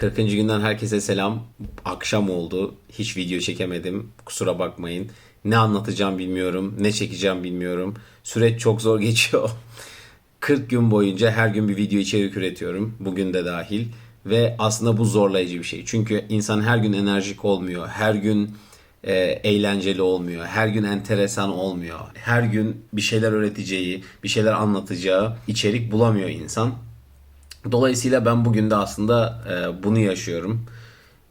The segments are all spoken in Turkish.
40. günden herkese selam. Akşam oldu. Hiç video çekemedim. Kusura bakmayın. Ne anlatacağım bilmiyorum. Ne çekeceğim bilmiyorum. Süreç çok zor geçiyor. 40 gün boyunca her gün bir video içerik üretiyorum. Bugün de dahil. Ve aslında bu zorlayıcı bir şey. Çünkü insan her gün enerjik olmuyor. Her gün e, eğlenceli olmuyor. Her gün enteresan olmuyor. Her gün bir şeyler öğreteceği, bir şeyler anlatacağı içerik bulamıyor insan. Dolayısıyla ben bugün de aslında e, bunu yaşıyorum.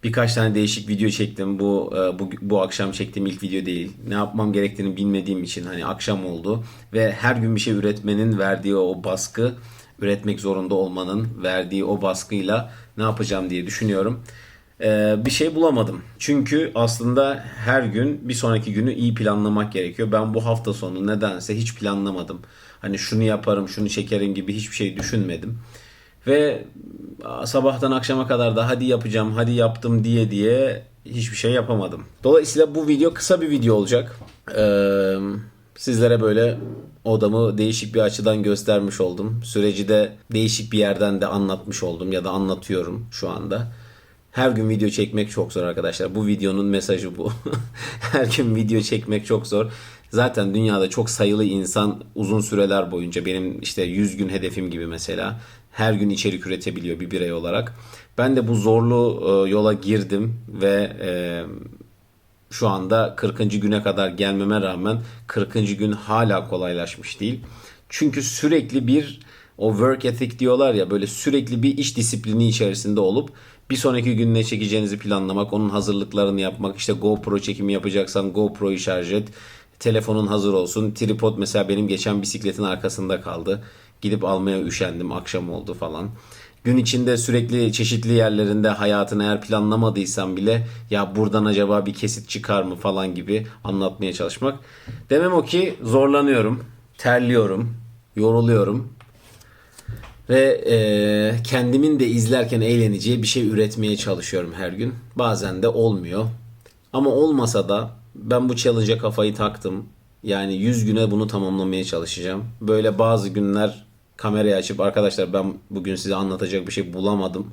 Birkaç tane değişik video çektim. Bu, e, bu bu akşam çektiğim ilk video değil. Ne yapmam gerektiğini bilmediğim için hani akşam oldu ve her gün bir şey üretmenin verdiği o baskı, üretmek zorunda olmanın verdiği o baskıyla ne yapacağım diye düşünüyorum. E, bir şey bulamadım. Çünkü aslında her gün bir sonraki günü iyi planlamak gerekiyor. Ben bu hafta sonu nedense hiç planlamadım. Hani şunu yaparım, şunu çekerim gibi hiçbir şey düşünmedim. Ve sabahtan akşama kadar da hadi yapacağım, hadi yaptım diye diye hiçbir şey yapamadım. Dolayısıyla bu video kısa bir video olacak. Ee, sizlere böyle odamı değişik bir açıdan göstermiş oldum. Süreci de değişik bir yerden de anlatmış oldum ya da anlatıyorum şu anda. Her gün video çekmek çok zor arkadaşlar. Bu videonun mesajı bu. Her gün video çekmek çok zor. Zaten dünyada çok sayılı insan uzun süreler boyunca benim işte 100 gün hedefim gibi mesela her gün içerik üretebiliyor bir birey olarak. Ben de bu zorlu e, yola girdim ve e, şu anda 40. güne kadar gelmeme rağmen 40. gün hala kolaylaşmış değil. Çünkü sürekli bir o work ethic diyorlar ya böyle sürekli bir iş disiplini içerisinde olup bir sonraki gün ne çekeceğinizi planlamak, onun hazırlıklarını yapmak, işte GoPro çekimi yapacaksan GoPro'yu şarj et, telefonun hazır olsun. Tripod mesela benim geçen bisikletin arkasında kaldı. Gidip almaya üşendim, akşam oldu falan. Gün içinde sürekli çeşitli yerlerinde hayatını eğer planlamadıysan bile ya buradan acaba bir kesit çıkar mı falan gibi anlatmaya çalışmak. Demem o ki zorlanıyorum, terliyorum, yoruluyorum ve e, kendimin de izlerken eğleneceği bir şey üretmeye çalışıyorum her gün. Bazen de olmuyor. Ama olmasa da ben bu challenge'a kafayı taktım. Yani 100 güne bunu tamamlamaya çalışacağım. Böyle bazı günler kamerayı açıp arkadaşlar ben bugün size anlatacak bir şey bulamadım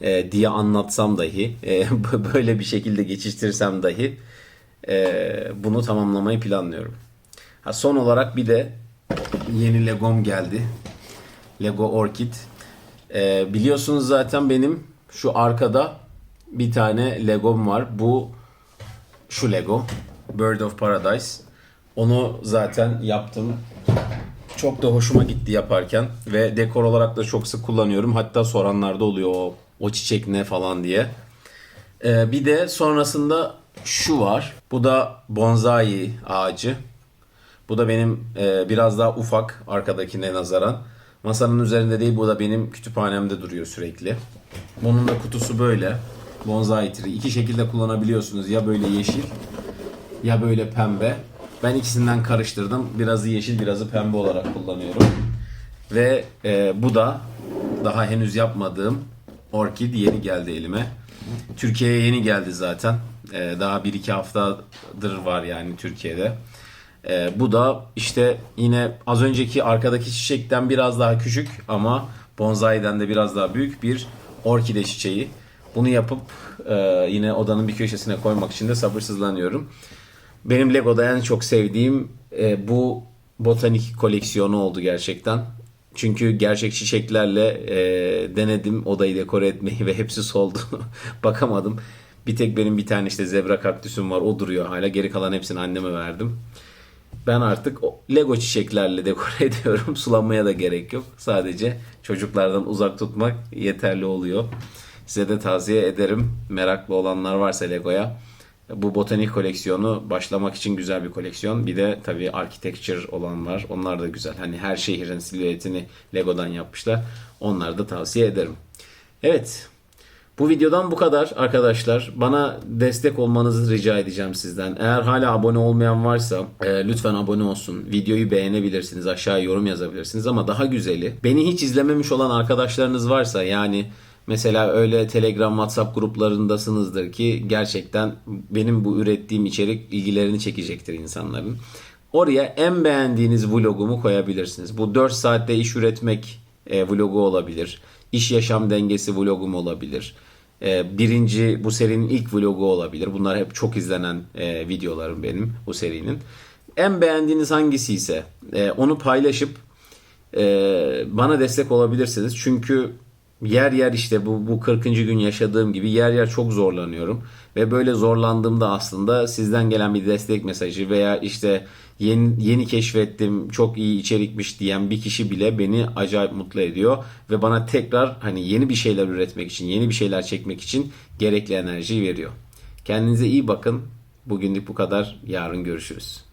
e, diye anlatsam dahi e, böyle bir şekilde geçiştirsem dahi e, bunu tamamlamayı planlıyorum. Ha, son olarak bir de yeni Legom geldi. Lego Orchid. E, biliyorsunuz zaten benim şu arkada bir tane Legom var. Bu şu Lego. Bird of Paradise. Onu zaten yaptım. Çok da hoşuma gitti yaparken ve dekor olarak da çok sık kullanıyorum. Hatta soranlar da oluyor o, o çiçek ne falan diye. Ee, bir de sonrasında şu var. Bu da bonsai ağacı. Bu da benim e, biraz daha ufak arkadakine nazaran. Masanın üzerinde değil bu da benim kütüphanemde duruyor sürekli. Bunun da kutusu böyle. Bonsai tree. İki şekilde kullanabiliyorsunuz. Ya böyle yeşil ya böyle pembe. Ben ikisinden karıştırdım. Birazı yeşil, birazı pembe olarak kullanıyorum. Ve e, bu da daha henüz yapmadığım orkid yeni geldi elime. Türkiye'ye yeni geldi zaten. E, daha 1-2 haftadır var yani Türkiye'de. E, bu da işte yine az önceki arkadaki çiçekten biraz daha küçük ama bonsai'den de biraz daha büyük bir orkide çiçeği. Bunu yapıp e, yine odanın bir köşesine koymak için de sabırsızlanıyorum. Benim Lego'da en çok sevdiğim e, bu botanik koleksiyonu oldu gerçekten. Çünkü gerçek çiçeklerle e, denedim odayı dekore etmeyi ve hepsi soldu. Bakamadım. Bir tek benim bir tane işte zebra kaktüsüm var. O duruyor hala. Geri kalan hepsini anneme verdim. Ben artık Lego çiçeklerle dekore ediyorum. Sulamaya da gerek yok. Sadece çocuklardan uzak tutmak yeterli oluyor. Size de tavsiye ederim. Meraklı olanlar varsa Lego'ya. Bu botanik koleksiyonu başlamak için güzel bir koleksiyon. Bir de tabii architecture olan var. Onlar da güzel. Hani her şehrin silüetini Lego'dan yapmışlar. Onları da tavsiye ederim. Evet. Bu videodan bu kadar arkadaşlar. Bana destek olmanızı rica edeceğim sizden. Eğer hala abone olmayan varsa e, lütfen abone olsun. Videoyu beğenebilirsiniz. Aşağıya yorum yazabilirsiniz. Ama daha güzeli beni hiç izlememiş olan arkadaşlarınız varsa yani Mesela öyle Telegram, WhatsApp gruplarındasınızdır ki gerçekten benim bu ürettiğim içerik ilgilerini çekecektir insanların. Oraya en beğendiğiniz vlogumu koyabilirsiniz. Bu 4 saatte iş üretmek e, vlogu olabilir. İş yaşam dengesi vlogum olabilir. E, birinci bu serinin ilk vlogu olabilir. Bunlar hep çok izlenen e, videolarım benim bu serinin. En beğendiğiniz hangisi ise e, onu paylaşıp e, bana destek olabilirsiniz. Çünkü yer yer işte bu, bu 40. gün yaşadığım gibi yer yer çok zorlanıyorum. Ve böyle zorlandığımda aslında sizden gelen bir destek mesajı veya işte yeni, yeni keşfettim çok iyi içerikmiş diyen bir kişi bile beni acayip mutlu ediyor. Ve bana tekrar hani yeni bir şeyler üretmek için, yeni bir şeyler çekmek için gerekli enerjiyi veriyor. Kendinize iyi bakın. Bugünlük bu kadar. Yarın görüşürüz.